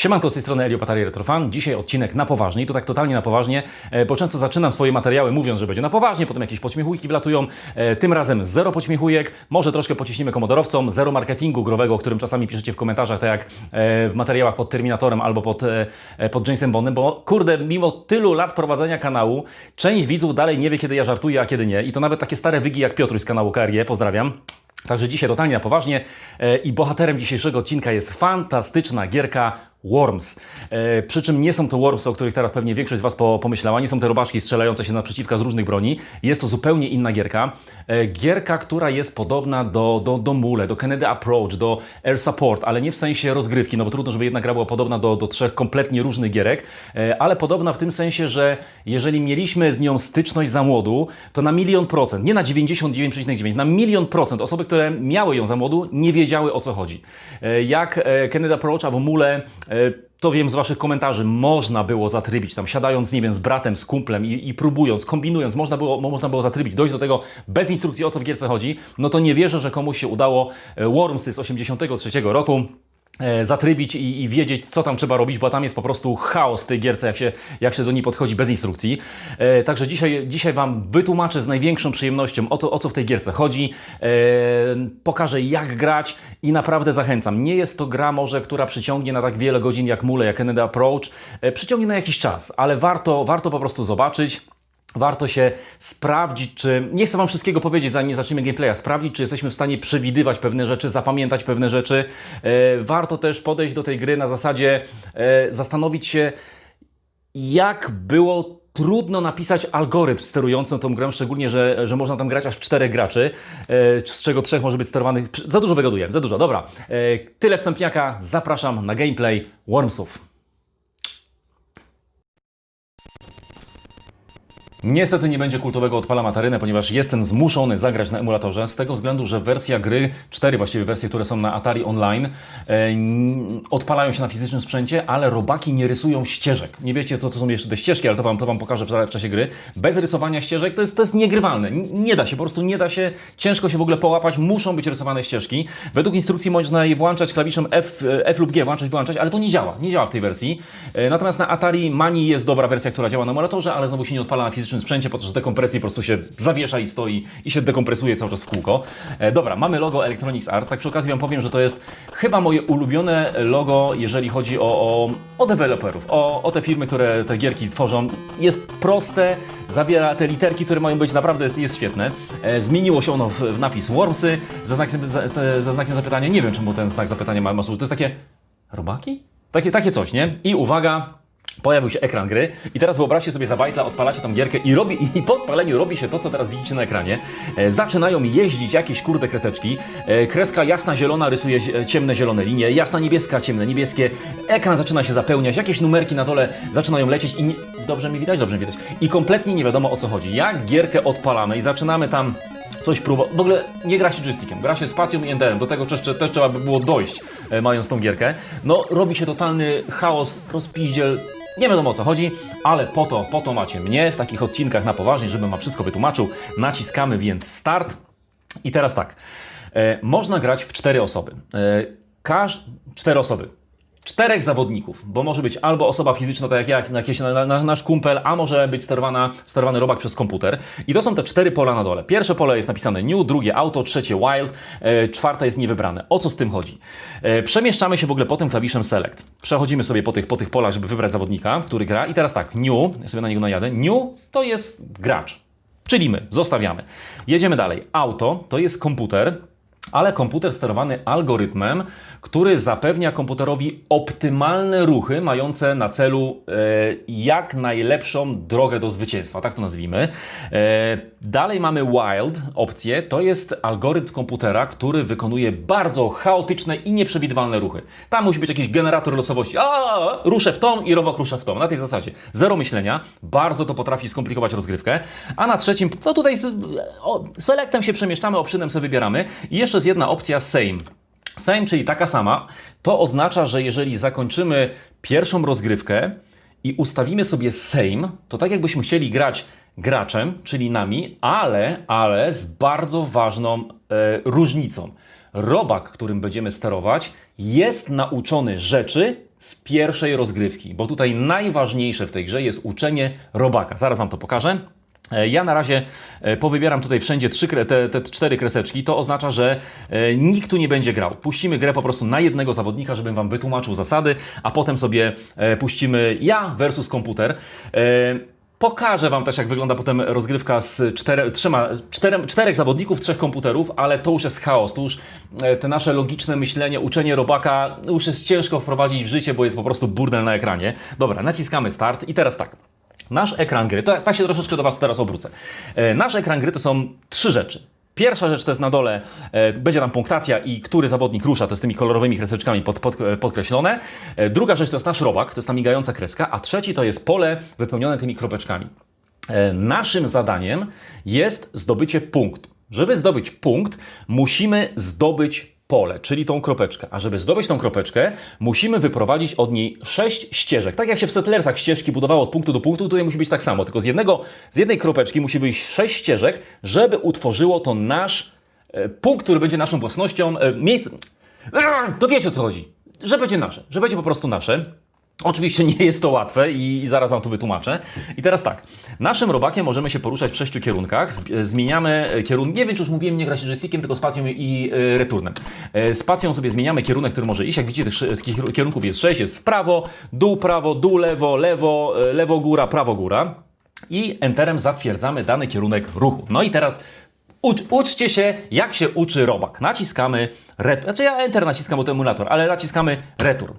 Siemanko, z tej strony Elio Patari Retrofan. Dzisiaj odcinek na poważnie i to tak totalnie na poważnie, e, bo często zaczynam swoje materiały mówiąc, że będzie na poważnie, potem jakieś pośmiechujki wlatują. E, Tym razem zero pośmiechujek, może troszkę pociśnimy komodorowcom, zero marketingu growego, o którym czasami piszecie w komentarzach, tak jak e, w materiałach pod Terminatorem albo pod, pod Jamesem Bondem, bo kurde, mimo tylu lat prowadzenia kanału, część widzów dalej nie wie, kiedy ja żartuję, a kiedy nie. I to nawet takie stare wygi jak Piotruś z kanału KRG, pozdrawiam. Także dzisiaj totalnie na poważnie i bohaterem dzisiejszego odcinka jest fantastyczna gierka Worms. E, przy czym nie są to Worms, o których teraz pewnie większość z Was po, pomyślała, nie są te robaczki strzelające się naprzeciwka z różnych broni. Jest to zupełnie inna gierka. E, gierka, która jest podobna do, do, do Mule, do Kennedy Approach, do Air Support, ale nie w sensie rozgrywki, no bo trudno, żeby jedna gra była podobna do, do trzech kompletnie różnych gierek, e, ale podobna w tym sensie, że jeżeli mieliśmy z nią styczność za młodu, to na milion procent, nie na 99,9, na milion procent osoby, które miały ją za młodu, nie wiedziały o co chodzi. E, Jak e, Kennedy Approach albo Mule, to wiem z Waszych komentarzy, można było zatrybić tam, siadając, nie wiem, z bratem, z kumplem i, i próbując, kombinując, można było, można było zatrybić, dojść do tego bez instrukcji o co w gierce chodzi, no to nie wierzę, że komuś się udało. E, Wormsy z 83 roku. e, zatrybić i, i wiedzieć, co tam trzeba robić, bo tam jest po prostu chaos w tej gierce, jak się, jak się do niej podchodzi bez instrukcji. E, także dzisiaj, dzisiaj Wam wytłumaczę z największą przyjemnością o, to, o co w tej gierce chodzi. E, pokażę, jak grać i naprawdę zachęcam. Nie jest to gra może, która przyciągnie na tak wiele godzin jak Mule, jak Kennedy Approach. E, przyciągnie na jakiś czas, ale warto, warto po prostu zobaczyć. Warto się sprawdzić, czy. Nie chcę Wam wszystkiego powiedzieć, zanim nie zaczniemy gameplaya. Sprawdzić, czy jesteśmy w stanie przewidywać pewne rzeczy, zapamiętać pewne rzeczy. E, warto też podejść do tej gry na zasadzie e, zastanowić się, jak było trudno napisać algorytm sterujący tą grę, szczególnie, że, że można tam grać aż w czterech graczy, e, z czego trzech może być sterowanych. Za dużo wygaduję, za dużo, dobra. Tyle wstępniaka, zapraszam na gameplay Wormsów. Niestety nie będzie kultowego odpala matarynę, ponieważ jestem zmuszony zagrać na emulatorze z tego względu, że wersja gry, cztery właściwie wersje, które są na Atari Online, e, odpalają się na fizycznym sprzęcie, ale robaki nie rysują ścieżek. Nie wiecie, co to są jeszcze te ścieżki, ale to Wam, to wam pokażę w, czasie gry. Bez rysowania ścieżek to jest, to jest niegrywalne. Nie da się, po prostu nie da się, ciężko się w ogóle połapać, muszą być rysowane ścieżki. Według instrukcji można je włączać klawiszem F, F lub G, włączać, wyłączać, ale to nie działa, nie działa w tej wersji. E, Natomiast na Atari Mani jest dobra wersja, która działa na emulatorze, ale znowu się nie odpala na fizycznym sprzęcie, po to, że dekompresji po prostu się zawiesza i stoi i się dekompresuje cały czas w kółko. E, dobra, mamy logo Electronics Art. Tak przy okazji Wam powiem, że to jest chyba moje ulubione logo, jeżeli chodzi o, o, o deweloperów, o, o te firmy, które te gierki tworzą. Jest proste, zawiera te literki, które mają być naprawdę jest, jest świetne. E, zmieniło się ono w, w napis Wormsy, za, znak, za znakiem zapytania. Nie wiem, czemu ten znak zapytania ma, ma służyć. To jest takie robaki? Takie, takie coś, nie? I uwaga, Pojawił się ekran gry i teraz wyobraźcie sobie za bajtla, odpalacie tą gierkę i, robi, i po odpaleniu robi się to, co teraz widzicie na ekranie. E, zaczynają jeździć jakieś kurde kreseczki. E, kreska jasna zielona rysuje ciemne zielone linie, jasna niebieska, ciemne niebieskie. Ekran zaczyna się zapełniać, jakieś numerki na dole zaczynają lecieć i nie... dobrze mi widać, dobrze mi widać. I kompletnie nie wiadomo o co chodzi. Jak gierkę odpalamy i zaczynamy tam coś próbować. W ogóle nie gra się joystickiem, gra się spacją i enterem. Do tego też, też trzeba by było dojść, e, mając tą gierkę. No, robi się totalny chaos, rozpiździel. Nie wiadomo o co chodzi, ale po to, po to macie mnie w takich odcinkach na poważnie, żebym wam wszystko wytłumaczył. Naciskamy więc start. I teraz tak. E, można grać w cztery osoby. E, każ... Cztery osoby czterech zawodników, bo może być albo osoba fizyczna, tak jak ja, jak jakiś na, na, nasz kumpel, a może być sterowana, sterowany robak przez komputer. I to są te cztery pola na dole. Pierwsze pole jest napisane new, drugie auto, trzecie wild, e, czwarte jest niewybrane. O co z tym chodzi? E, przemieszczamy się w ogóle potem klawiszem select. Przechodzimy sobie po tych, po tych polach, żeby wybrać zawodnika, który gra. I teraz tak, new, ja sobie na niego najadę. New to jest gracz, czyli my, zostawiamy. Jedziemy dalej. Auto to jest komputer, ale komputer sterowany algorytmem, który zapewnia komputerowi optymalne ruchy mające na celu e, jak najlepszą drogę do zwycięstwa, tak to nazwijmy. E, dalej mamy wild opcję, to jest algorytm komputera, który wykonuje bardzo chaotyczne i nieprzewidywalne ruchy. Tam musi być jakiś generator losowości. A, ruszę w tą i robok rusza w tą. Na tej zasadzie. Zero myślenia, bardzo to potrafi skomplikować rozgrywkę. A na trzecim, no tutaj o, selectem się przemieszczamy, obszynem sobie wybieramy. I jeszcze jest jedna opcja same. Same, czyli taka sama, to oznacza, że jeżeli zakończymy pierwszą rozgrywkę i ustawimy sobie same, to tak jakbyśmy chcieli grać graczem, czyli nami, ale, ale z bardzo ważną e, różnicą. Robak, którym będziemy sterować, jest nauczony rzeczy z pierwszej rozgrywki, bo tutaj najważniejsze w tej grze jest uczenie robaka. Zaraz Wam to pokażę. E, Ja na razie e, powybieram tutaj wszędzie trzy, te, te cztery kreseczki. To oznacza, że e, nikt tu nie będzie grał. Puścimy grę po prostu na jednego zawodnika, żebym Wam wytłumaczył zasady, a potem sobie puścimy ja versus komputer. Pokażę Wam też, jak wygląda potem rozgrywka z cztere, trzema, czterech zawodników, trzech komputerów, ale to już jest chaos. To już te nasze logiczne myślenie, uczenie robaka już jest ciężko wprowadzić w życie, bo jest po prostu burdel na ekranie. Dobra, naciskamy start i teraz tak. Nasz ekran gry, to, tak się troszeczkę do Was teraz obrócę. E, nasz ekran gry to są trzy rzeczy. Pierwsza rzecz to jest na dole, e, będzie tam punktacja i który zawodnik rusza, to jest tymi kolorowymi kreseczkami pod, pod, e, podkreślone. Druga rzecz to jest nasz robak, to jest ta migająca kreska, a trzeci to jest pole wypełnione tymi kropeczkami. Naszym zadaniem jest zdobycie punktu. Żeby zdobyć punkt, musimy zdobyć pole, czyli tą kropeczkę. A żeby zdobyć tą kropeczkę, musimy wyprowadzić od niej sześć ścieżek. Tak jak się w Settlersach ścieżki budowało od punktu do punktu, tutaj musi być tak samo. Tylko z, jednego, z jednej kropeczki musi wyjść sześć ścieżek, żeby utworzyło to nasz e, punkt, który będzie naszą własnością, e, miejsce. No wiecie o co chodzi. Że będzie nasze, że będzie po prostu nasze. Oczywiście nie jest to łatwe i zaraz Wam to wytłumaczę. I teraz tak, naszym robakiem możemy się poruszać w sześciu kierunkach. E, Zmieniamy kierunek, nie wiem czy już mówiłem, nie grać joystickiem, tylko spacją i e, returnem. E, Spacją sobie zmieniamy kierunek, który może iść. Jak widzicie, tych takich kierunków jest sześć. Jest w prawo, dół, prawo, dół, lewo, lewo, lewo, góra, prawo, góra. I enterem zatwierdzamy dany kierunek ruchu. No i teraz Ucz, uczcie się, jak się uczy robak. Naciskamy return. Znaczy ja enter naciskam, bo to emulator, ale naciskamy return.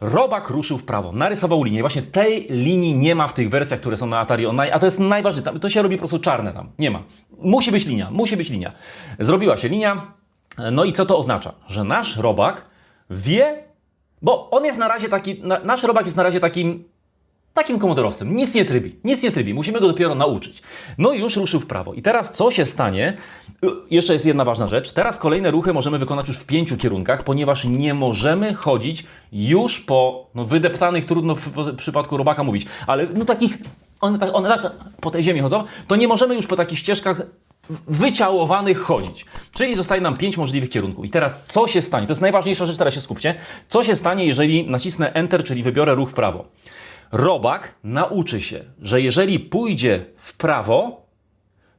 Robak ruszył w prawo, narysował linię. Właśnie tej linii nie ma w tych wersjach, które są na Atari Online, a to jest najważniejsze. To się robi po prostu czarne tam. Nie ma. Musi być linia, musi być linia. Zrobiła się linia. No i co to oznacza? Że nasz robak wie, bo on jest na razie taki, na, nasz robak jest na razie takim takim komodorowcem. Nic nie trybi, nic nie trybi. Musimy go dopiero nauczyć. No i już ruszył w prawo. I teraz co się stanie? Y, Jeszcze jest jedna ważna rzecz. Teraz kolejne ruchy możemy wykonać już w pięciu kierunkach, ponieważ nie możemy chodzić już po no, wydeptanych, trudno w, w przypadku robaka mówić, ale no takich, one tak, one tak po tej ziemi chodzą, to nie możemy już po takich ścieżkach wyciałowanych chodzić. Czyli zostaje nam pięć możliwych kierunków. I teraz co się stanie? To jest najważniejsza rzecz, teraz się skupcie. Co się stanie, jeżeli nacisnę Enter, czyli wybiorę ruch w prawo? Robak nauczy się, że jeżeli pójdzie w prawo,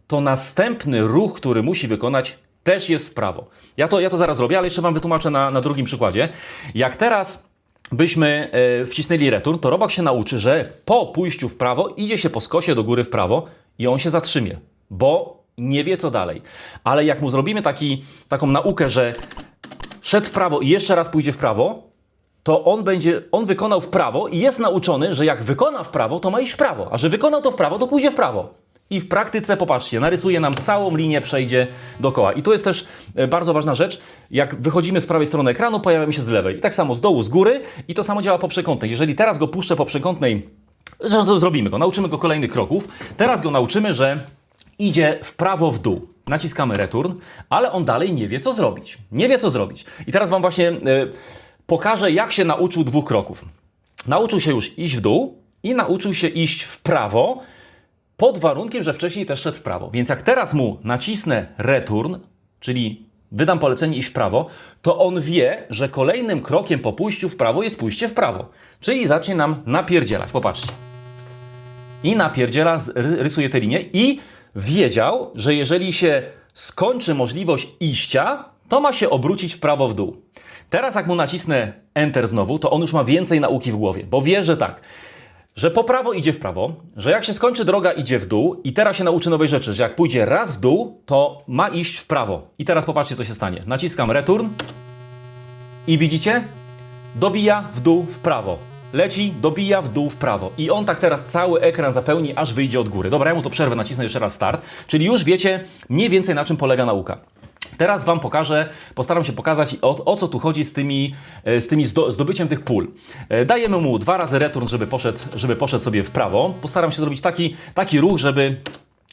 to następny ruch, który musi wykonać, też jest w prawo. Ja to, ja to zaraz robię, ale jeszcze Wam wytłumaczę na, na drugim przykładzie. Jak teraz byśmy e, wcisnęli return, to robak się nauczy, że po pójściu w prawo idzie się po skosie do góry w prawo i on się zatrzymie, bo nie wie co dalej. Ale jak mu zrobimy taki, taką naukę, że szedł w prawo i jeszcze raz pójdzie w prawo, to on będzie, on wykonał w prawo i jest nauczony, że jak wykona w prawo, to ma iść w prawo, a że wykonał to w prawo, to pójdzie w prawo. I w praktyce, popatrzcie, narysuje nam całą linię, przejdzie dookoła. I to jest też e, bardzo ważna rzecz. Jak wychodzimy z prawej strony ekranu, pojawiamy się z lewej. I tak samo z dołu, z góry. I to samo działa po przekątnej. Jeżeli teraz go puszczę po przekątnej, to zrobimy go, nauczymy go kolejnych kroków. Teraz go nauczymy, że idzie w prawo, w dół. Naciskamy return, ale on dalej nie wie, co zrobić. Nie wie, co zrobić. I teraz Wam właśnie e, pokażę, jak się nauczył dwóch kroków. Nauczył się już iść w dół i nauczył się iść w prawo, pod warunkiem, że wcześniej też szedł w prawo. Więc jak teraz mu nacisnę return, czyli wydam polecenie iść w prawo, to on wie, że kolejnym krokiem po pójściu w prawo jest pójście w prawo. Czyli zacznie nam napierdzielać. Popatrzcie. I napierdziela, rysuje tę linię i wiedział, że jeżeli się skończy możliwość iścia, to ma się obrócić w prawo w dół. Teraz jak mu nacisnę Enter znowu, to on już ma więcej nauki w głowie, bo wie, że tak, że po prawo idzie w prawo, że jak się skończy droga idzie w dół i teraz się nauczy nowej rzeczy, że jak pójdzie raz w dół, to ma iść w prawo. I teraz popatrzcie, co się stanie. Naciskam Return i widzicie? Dobija w dół w prawo. Leci, dobija w dół w prawo. I on tak teraz cały ekran zapełni, aż wyjdzie od góry. Dobra, ja mu to przerwę, nacisnę jeszcze raz start. Czyli już wiecie mniej więcej na czym polega nauka. Teraz Wam pokażę, postaram się pokazać o, o co tu chodzi z tymi, e, z tymi zdo, zdobyciem tych pól. E, Dajemy mu dwa razy return, żeby poszedł, żeby poszedł sobie w prawo. Postaram się zrobić taki, taki ruch, żeby,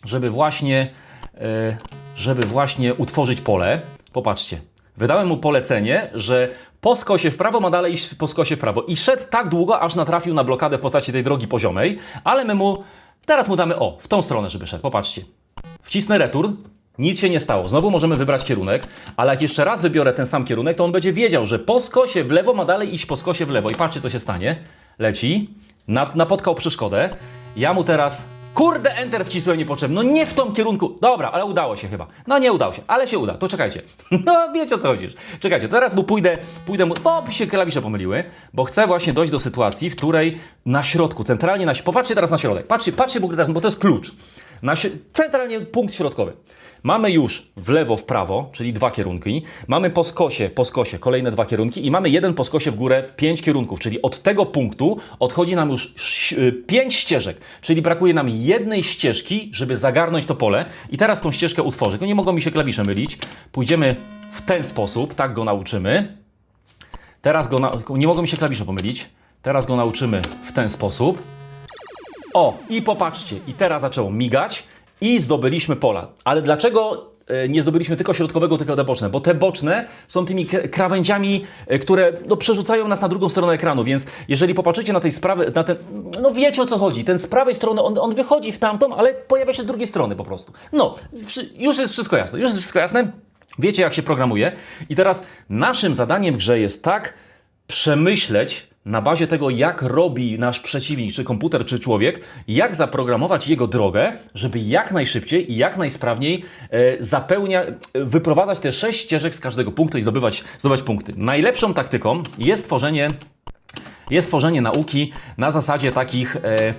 żeby właśnie, e, żeby właśnie utworzyć pole. Popatrzcie. Wydałem mu polecenie, że po skosie w prawo ma dalej iść po skosie w prawo. I szedł tak długo, aż natrafił na blokadę w postaci tej drogi poziomej, ale my mu, teraz mu damy o, w tą stronę, żeby szedł. Popatrzcie. Wcisnę return Nic się nie stało. Znowu możemy wybrać kierunek, ale jak jeszcze raz wybiorę ten sam kierunek, to on będzie wiedział, że po skosie w lewo ma dalej iść po skosie w lewo. I patrzcie, co się stanie. Leci, na, napotkał przeszkodę. Ja mu teraz. Kurde, enter wcisłem niepotrzebny. No nie w tą kierunku. Dobra, ale udało się chyba. No nie udało się, ale się uda. To czekajcie. No wiecie o co chodzi. Czekajcie, teraz mu pójdę, pójdę mu. O, się klawisze pomyliły, bo chcę właśnie dojść do sytuacji, w której na środku, centralnie na. Popatrzcie teraz na środek. Patrzcie, patrzcie w ogóle teraz, bo to jest klucz. Na, centralnie punkt środkowy. Mamy już w lewo, w prawo, czyli dwa kierunki. Mamy po skosie, po skosie kolejne dwa kierunki i mamy jeden po skosie w górę, pięć kierunków. Czyli od tego punktu odchodzi nam już y, pięć ścieżek. Czyli brakuje nam jednej ścieżki, żeby zagarnąć to pole. I teraz tą ścieżkę utworzę. Tylko nie mogą mi się klawisze mylić. Pójdziemy w ten sposób, tak go nauczymy. Teraz go, na... nie mogą mi się klawisze pomylić. Teraz go nauczymy w ten sposób. O, i popatrzcie, i teraz zaczęło migać i zdobyliśmy pola. Ale dlaczego e, nie zdobyliśmy tylko środkowego, tylko te boczne? Bo te boczne są tymi krawędziami, e, które no, przerzucają nas na drugą stronę ekranu, więc jeżeli popatrzycie na tej sprawy, na ten, no wiecie o co chodzi. Ten z prawej strony, on, on wychodzi w tamtą, ale pojawia się z drugiej strony po prostu. No, już jest wszystko jasne, już jest wszystko jasne. Wiecie, jak się programuje. I teraz naszym zadaniem w grze jest tak przemyśleć na bazie tego, jak robi nasz przeciwnik, czy komputer, czy człowiek, jak zaprogramować jego drogę, żeby jak najszybciej i jak najsprawniej e, zapełnia, e, wyprowadzać te sześć ścieżek z każdego punktu i zdobywać, zdobywać punkty. Najlepszą taktyką jest tworzenie, jest tworzenie nauki na zasadzie takich. E,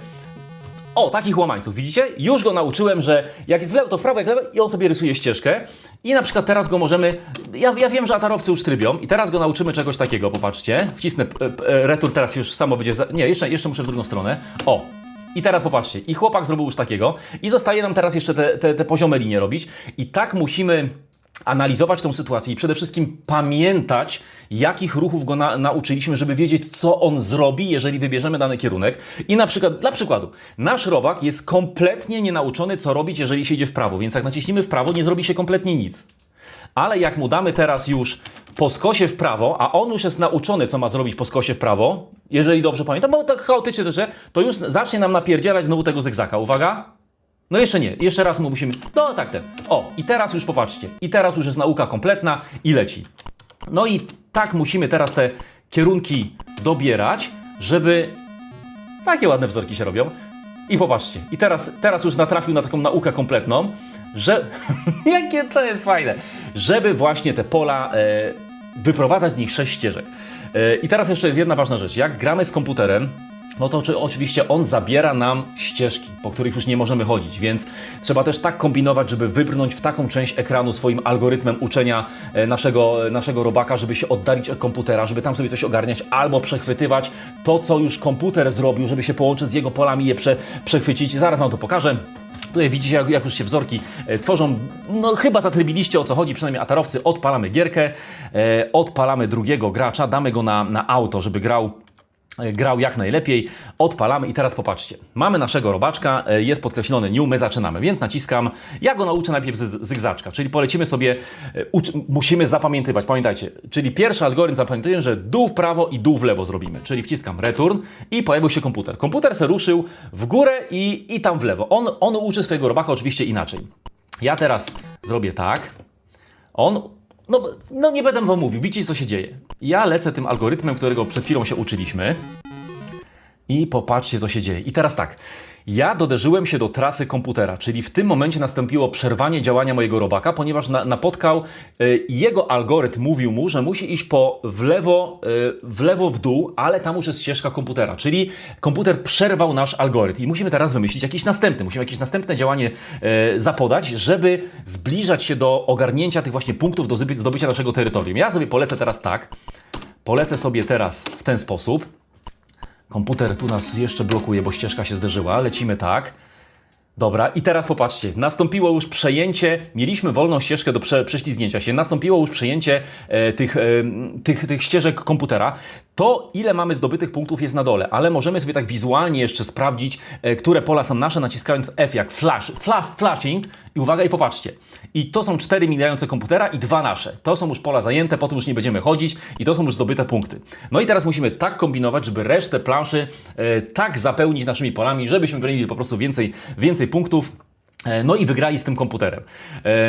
o, takich łamańców, widzicie? Już go nauczyłem, że jak jest w lewo, to w prawo, jak w lewo i on sobie rysuje ścieżkę. I na przykład teraz go możemy... Ja, ja wiem, że atarowcy już trybią i teraz go nauczymy czegoś takiego, popatrzcie. Wcisnę retur, teraz już samo będzie... Za... Nie, jeszcze, jeszcze muszę w drugą stronę. O, i teraz popatrzcie, i chłopak zrobił już takiego i zostaje nam teraz jeszcze te, te, te poziome linie robić i tak musimy analizować tą sytuację i przede wszystkim pamiętać, jakich ruchów go na, nauczyliśmy, żeby wiedzieć, co on zrobi, jeżeli wybierzemy dany kierunek. I na przykład, dla przykładu, nasz robak jest kompletnie nienauczony, co robić, jeżeli się idzie w prawo, więc jak naciśnimy w prawo, nie zrobi się kompletnie nic. Ale jak mu damy teraz już po skosie w prawo, a on już jest nauczony, co ma zrobić po skosie w prawo, jeżeli dobrze pamiętam, bo tak chaotycznie to, że to już zacznie nam napierdzielać znowu tego zygzaka. Uwaga. No jeszcze nie, jeszcze raz mu musimy. No tak ten. O, i teraz już popatrzcie. I teraz już jest nauka kompletna i leci. No i tak musimy teraz te kierunki dobierać, żeby takie ładne wzorki się robią. I popatrzcie. I teraz, teraz już natrafił na taką naukę kompletną, że. Jakie to jest fajne! Żeby właśnie te pola e, wyprowadzać z nich sześć ścieżek. E, I teraz jeszcze jest jedna ważna rzecz. Jak gramy z komputerem, no to czy oczywiście on zabiera nam ścieżki, po których już nie możemy chodzić, więc trzeba też tak kombinować, żeby wybrnąć w taką część ekranu swoim algorytmem uczenia e, naszego, naszego robaka, żeby się oddalić od komputera, żeby tam sobie coś ogarniać, albo przechwytywać to, co już komputer zrobił, żeby się połączyć z jego polami i je prze, przechwycić. Zaraz Wam to pokażę. Tutaj widzicie, jak, jak już się wzorki e, tworzą. No chyba zatrybiliście o co chodzi, przynajmniej atarowcy. Odpalamy gierkę, e, odpalamy drugiego gracza, damy go na, na auto, żeby grał e, grał jak najlepiej. Odpalamy i teraz popatrzcie. Mamy naszego robaczka, e, jest podkreślony new, my zaczynamy, więc naciskam. Ja go nauczę najpierw zygzaczka, czyli polecimy sobie, e, musimy zapamiętywać, pamiętajcie, czyli pierwszy algorytm zapamiętuje, że dół w prawo i dół w lewo zrobimy, czyli wciskam return i pojawił się komputer. Komputer se ruszył w górę i, i tam w lewo. On, on uczy swojego robaka oczywiście inaczej. Ja teraz zrobię tak. On. No, no nie będę wam mówił, widzicie co się dzieje. Ja lecę tym algorytmem, którego przed chwilą się uczyliśmy. I popatrzcie, co się dzieje. I teraz tak. Ja doderzyłem się do trasy komputera, czyli w tym momencie nastąpiło przerwanie działania mojego robaka, ponieważ na, napotkał y, jego algorytm mówił mu, że musi iść po w lewo, y, w lewo w dół, ale tam już jest ścieżka komputera, czyli komputer przerwał nasz algorytm i musimy teraz wymyślić jakiś następny, musimy jakieś następne działanie y, zapodać, żeby zbliżać się do ogarnięcia tych właśnie punktów do zdoby- zdobycia naszego terytorium. Ja sobie polecę teraz tak, polecę sobie teraz w ten sposób. Komputer tu nas jeszcze blokuje, bo ścieżka się zderzyła. Lecimy tak. Dobra, i teraz popatrzcie, nastąpiło już przejęcie, mieliśmy wolną ścieżkę do prze, prześlizgnięcia się, nastąpiło już przejęcie e, tych, e, tych, tych ścieżek komputera. To, ile mamy zdobytych punktów jest na dole, ale możemy sobie tak wizualnie jeszcze sprawdzić, e, które pola są nasze, naciskając F jak flash, flash, flashing i uwaga, i popatrzcie. I to są cztery mijające komputera i dwa nasze. To są już pola zajęte, potem już nie będziemy chodzić i to są już zdobyte punkty. No i teraz musimy tak kombinować, żeby resztę planszy e, tak zapełnić naszymi polami, żebyśmy mieli po prostu więcej, więcej punktów. E, No i wygrali z tym komputerem.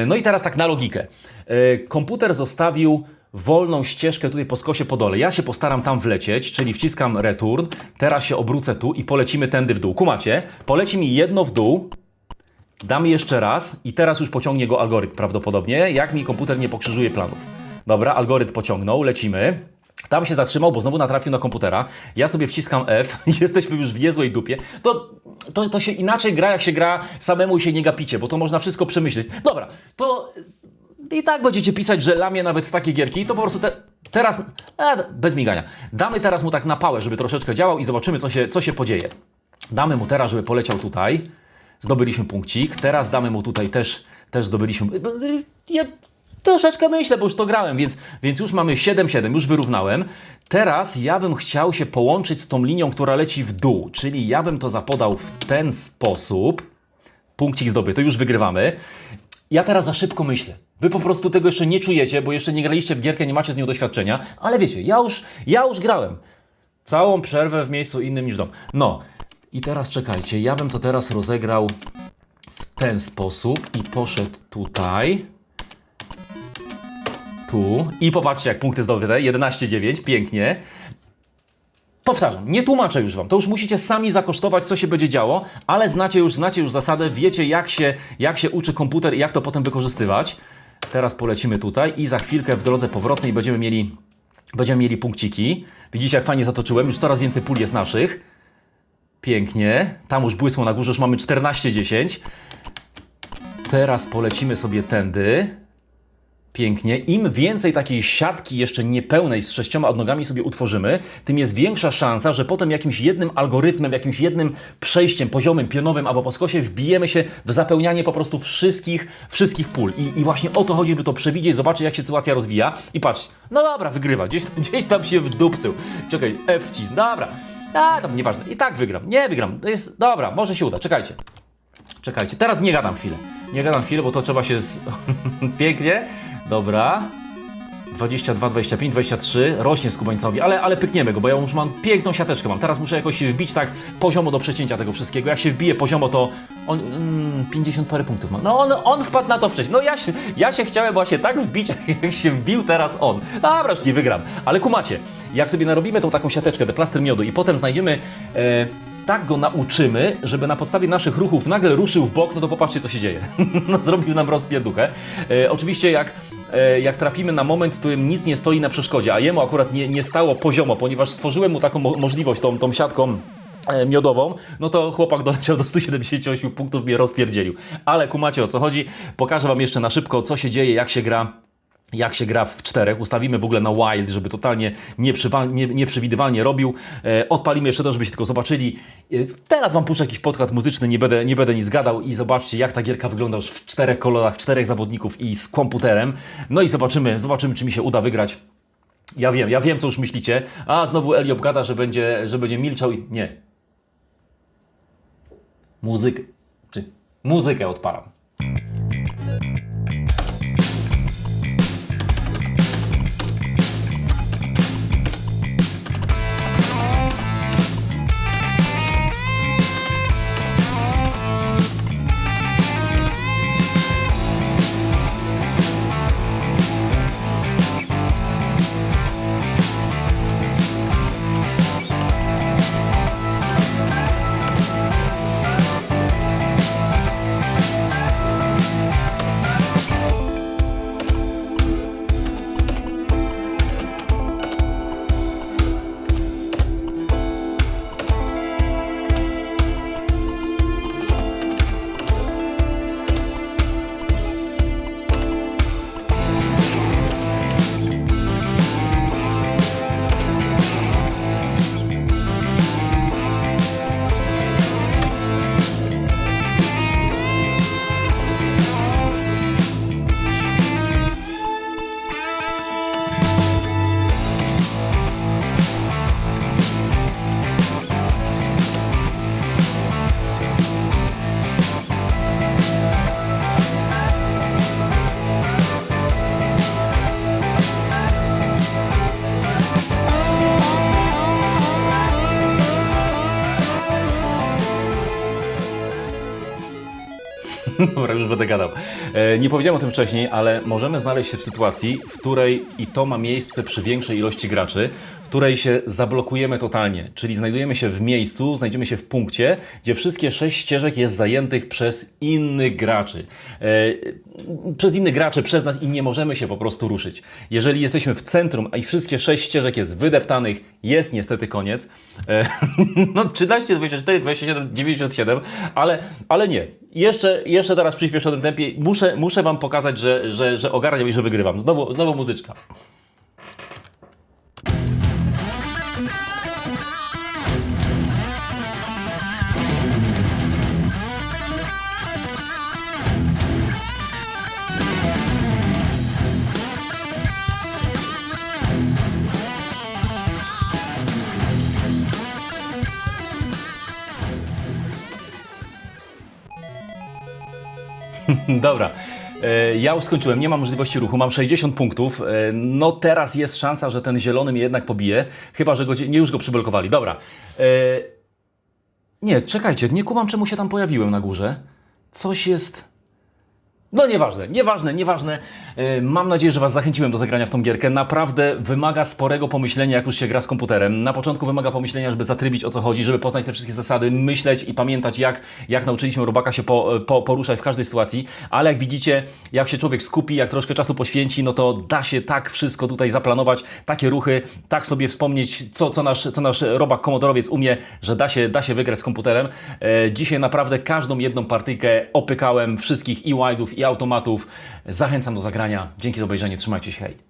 No i teraz tak na logikę. Komputer zostawił wolną ścieżkę tutaj po skosie po dole. Ja się postaram tam wlecieć, czyli wciskam return, teraz się obrócę tu i polecimy tędy w dół. Kumacie? Poleci mi jedno w dół, damy jeszcze raz i teraz już pociągnie go algorytm prawdopodobnie, jak mi komputer nie pokrzyżuje planów. Dobra, algorytm pociągnął, lecimy. Tam się zatrzymał, bo znowu natrafił na komputera. Ja sobie wciskam F, jesteśmy już w niezłej dupie. To, to, to się inaczej gra, jak się gra samemu i się nie gapicie, bo to można wszystko przemyśleć. Dobra, to i tak będziecie pisać, że lamie nawet takie gierki, to po prostu te, teraz, e, bez migania. Damy teraz mu tak na pałę, żeby troszeczkę działał i zobaczymy, co się, co się podzieje. Damy mu teraz, żeby poleciał tutaj. Zdobyliśmy punkcik. Teraz damy mu tutaj też, też zdobyliśmy. Ja troszeczkę myślę, bo już to grałem, więc, więc już mamy 7-7, już wyrównałem. Teraz ja bym chciał się połączyć z tą linią, która leci w dół, czyli ja bym to zapodał w ten sposób. Punkcik zdobyty, już wygrywamy. Ja teraz za szybko myślę. Wy po prostu tego jeszcze nie czujecie, bo jeszcze nie graliście w gierkę, nie macie z nią doświadczenia, ale wiecie, ja już, ja już grałem. Całą przerwę w miejscu innym niż dom. No, i teraz czekajcie, ja bym to teraz rozegrał w ten sposób i poszedł tutaj. Tu. I popatrzcie, jak punkty zdobyte. 11-9, pięknie. Powtarzam, nie tłumaczę już wam. To już musicie sami zakosztować, co się będzie działo, ale znacie już, znacie już zasadę, wiecie jak się, jak się uczy komputer i jak to potem wykorzystywać. Teraz polecimy tutaj i za chwilkę w drodze powrotnej będziemy mieli, będziemy mieli punkciki. Widzicie, jak fajnie zatoczyłem? Już coraz więcej pól jest naszych. Pięknie. Tam już błysło na górze, już mamy 14-10. Teraz polecimy sobie tędy. Pięknie. Im więcej takiej siatki jeszcze niepełnej z sześcioma odnogami sobie utworzymy, tym jest większa szansa, że potem jakimś jednym algorytmem, jakimś jednym przejściem poziomym, pionowym albo po skosie wbijemy się w zapełnianie po prostu wszystkich, wszystkich pól. I, I właśnie o to chodzi, by to przewidzieć, zobaczyć jak się sytuacja rozwija i patrz, no dobra, wygrywa, gdzieś, gdzieś tam się wdupcył. Czekaj, F wcisnę, dobra. A, tam nieważne. I tak wygram. Nie wygram. To jest, dobra, może się uda. Czekajcie. Czekajcie, teraz nie gadam chwilę. Nie gadam chwilę, bo to trzeba się. Z... Pięknie. Dobra. 22, 25, 23. Rośnie skubańcowi, ale, ale pykniemy go, bo ja już mam piękną siateczkę. Mam. Teraz muszę jakoś się wbić tak poziomo do przecięcia tego wszystkiego. Jak się wbije poziomo, to on mm, 50 parę punktów ma. No on, on wpadł na to wcześniej. No ja się, ja się chciałem właśnie tak wbić, jak się wbił teraz on. Dobra, już nie wygram. Ale kumacie, jak sobie narobimy tą taką siateczkę, te plaster miodu i potem znajdziemy. E, tak go nauczymy, żeby na podstawie naszych ruchów nagle ruszył w bok, no to popatrzcie, co się dzieje. no, zrobił nam rozpierduchę. E, oczywiście, jak, e, jak trafimy na moment, w którym nic nie stoi na przeszkodzie, a jemu akurat nie, nie stało poziomo, ponieważ stworzyłem mu taką mo możliwość tą, tą siatką e, miodową, no to chłopak doleciał do 178 punktów, mnie rozpierdzielił. Ale kumacie o co chodzi, pokażę Wam jeszcze na szybko, co się dzieje, jak się gra jak się gra w czterech. Ustawimy w ogóle na wild, żeby totalnie nie, nieprzewidywalnie robił. E, odpalimy jeszcze to, żebyście tylko zobaczyli. E, teraz Wam puszczę jakiś podkład muzyczny, nie będę, nie będę nic gadał i zobaczcie, jak ta gierka wygląda już w czterech kolorach, w czterech zawodników i z komputerem. No i zobaczymy, zobaczymy, czy mi się uda wygrać. Ja wiem, ja wiem, co już myślicie. A, znowu Eli obgada, że będzie, że będzie milczał i... Nie. Muzyk... Czy... Muzykę odpalam. Dobra, już będę gadał. E, nie powiedziałem o tym wcześniej, ale możemy znaleźć się w sytuacji, w której i to ma miejsce przy większej ilości graczy, w której się zablokujemy totalnie. Czyli znajdujemy się w miejscu, znajdziemy się w punkcie, gdzie wszystkie sześć ścieżek jest zajętych przez innych graczy. E, przez innych graczy, przez nas i nie możemy się po prostu ruszyć. Jeżeli jesteśmy w centrum, a i wszystkie sześć ścieżek jest wydeptanych, jest niestety koniec. E, no 13, 24, 27, 97, ale, ale nie. Jeszcze, jeszcze teraz w przyspieszonym tempie muszę, muszę Wam pokazać, że, że, że ogarniam i że wygrywam. Znowu, znowu muzyczka. Dobra. E, Ja już skończyłem, nie mam możliwości ruchu, mam 60 punktów. E, No teraz jest szansa, że ten zielony mnie jednak pobije, chyba że go, nie już go przyblokowali. Dobra. E, Nie, czekajcie, nie kumam czemu się tam pojawiłem na górze. Coś jest... No nieważne, nieważne, nieważne. Yy, Mam nadzieję, że Was zachęciłem do zagrania w tą gierkę. Naprawdę wymaga sporego pomyślenia, jak już się gra z komputerem. Na początku wymaga pomyślenia, żeby zatrybić o co chodzi, żeby poznać te wszystkie zasady, myśleć i pamiętać, jak, jak nauczyliśmy robaka się po, po, poruszać w każdej sytuacji. Ale jak widzicie, jak się człowiek skupi, jak troszkę czasu poświęci, no to da się tak wszystko tutaj zaplanować, takie ruchy, tak sobie wspomnieć, co, co, nasz, co nasz robak komodorowiec umie, że da się, da się wygrać z komputerem. E, dzisiaj naprawdę każdą jedną partyjkę opykałem wszystkich i wide'ów, i automatów. Zachęcam do zagrania. Dzięki za obejrzenie. Trzymajcie się. Hej.